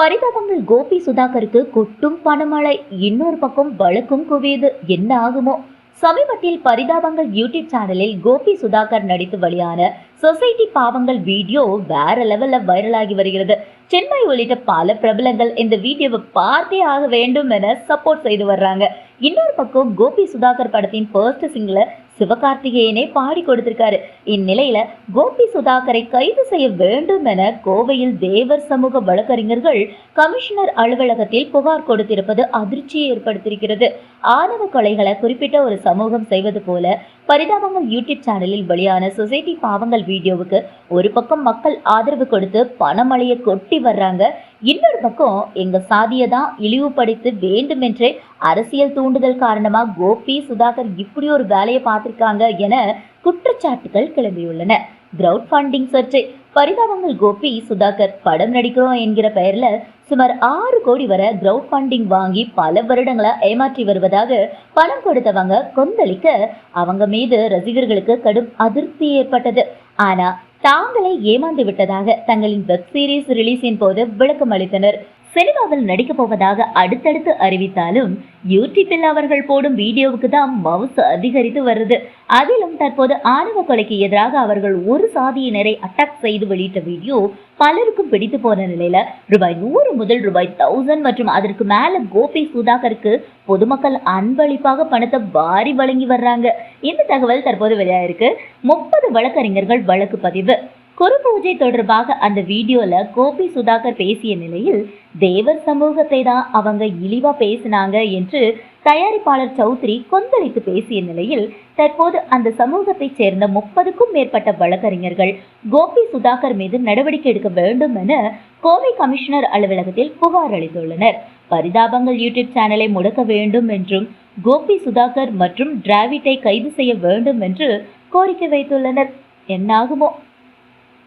பரிதாபங்கள் கோபி சுதாகருக்கு கொட்டும் பணமழை. இன்னொரு பக்கம் வழக்கும் குவியுது. என்ன ஆகுமோ? சமீபத்தில் பரிதாபங்கள் யூடியூப் சேனலில் கோபி சுதாகர் நடித்து வெளியான சொசைட்டி பாவங்கள் வீடியோ வேற லெவல்ல வைரலாகி வருகிறது. சென்னை உள்ளிட்ட பல பிரபலங்கள் இந்த வீடியோவை பார்த்தே ஆக வேண்டும் என சப்போர்ட் செய்து வர்றாங்க. இன்னொரு பக்கம் கோபி சுதாகர் படத்தின் ஃபர்ஸ்ட் சிங்கில் சிவகார்த்திகேயனே பாடி கொடுத்திருக்காரு. இந்நிலையில கோபி சுதாகரை கைது செய்ய வேண்டும் என கோவையில் தேவர் சமூக வழக்கறிஞர்கள் கமிஷனர் அலுவலகத்தில் புகார் கொடுத்திருப்பது அதிர்ச்சியை ஏற்படுத்தியிருக்கிறது. ஆணவ கொலைகளை குறிப்பிட்ட ஒரு சமூகம் செய்வது போல பரிதாபங்கள் யூடியூப் சேனலில் வெளியான சொசைட்டி பாவங்கள் வீடியோவுக்கு ஒரு பக்கம் மக்கள் ஆதரவு கொடுத்து பணமழையை கொட்டி வர்றாங்க. இன்னொரு பக்கம் எங்க சாதியை தான் இழிவுபடுத்த வேண்டுமென்றே அரசியல் தூண்டுதல் காரணமா கோபி சுதாகர் இப்படி ஒரு வேலையை பார்த்திருக்காங்க என குற்றச்சாட்டுகள் கிளம்பியுள்ளன. கிரவுட் ஃபண்டிங் சர்ச்சை பரிதாபங்கள் கோபி சுதாகர் படம் நடிக்கிறோம் என்கிற பெயர்ல சுமார் ஆறு கோடி வரை கிரவுட் ஃபண்டிங் வாங்கி பல வருடங்களா ஏமாற்றி வருவதாக பணம் கொடுத்தவங்க கொந்தளிக்க அவங்க மீது ரசிகர்களுக்கு கடும் அதிருப்தி ஏற்பட்டது. ஆனா தாங்களே ஏமாந்து விட்டதாக தங்களின் வெப் சீரிஸ் ரிலீஸின் போது விளக்கம் அளித்தனர். சினிமாவில் நடிக்கப் போவதாக அடுத்தடுத்து அறிவித்தாலும் யூடியூப்பில் அவர்கள் போடும் வீடியோவுக்கு தான் மவுசு அதிகரித்து வருது. அதிலும் தற்போது ஆணவ கொலைக்கு எதிராக அவர்கள் ஒரு சாதியினரை அட்டாக் செய்து வெளியிட்ட வீடியோ பலருக்கும் பிடித்து போன நிலையில ரூபாய் நூறு முதல் ரூபாய் தௌசண்ட் மற்றும் அதற்கு மேல கோபி சுதாகருக்கு பொதுமக்கள் அன்பளிப்பாக பணத்தை வாரி வழங்கி வர்றாங்க. இந்த தகவல் தற்போது வெளியாயிருக்கு. முப்பது வழக்கறிஞர்கள் வழக்கு பதிவு. குரு பூஜை தொடர்பாக அந்த வீடியோல கோபி சுதாகர் பேசிய நிலையில் தேவர் சமூகத்தை தான் அவங்க இழிவா பேசினாங்க என்று தயாரிப்பாளர் சௌத்ரி கொந்தளித்து பேசிய நிலையில் தற்போது அந்த சமூகத்தைச் சேர்ந்த முப்பதுக்கும் மேற்பட்ட வழக்கறிஞர்கள் கோபி சுதாகர் மீது நடவடிக்கை எடுக்க வேண்டும் என கோவை கமிஷனர் அலுவலகத்தில் புகார் அளித்துள்ளனர். பரிதாபங்கள் யூடியூப் சேனலை முடக்க வேண்டும் என்றும் கோபி சுதாகர் மற்றும் டிராவிட்டை கைது செய்ய வேண்டும் என்று கோரிக்கை வைத்துள்ளனர். என்னாகுமோ?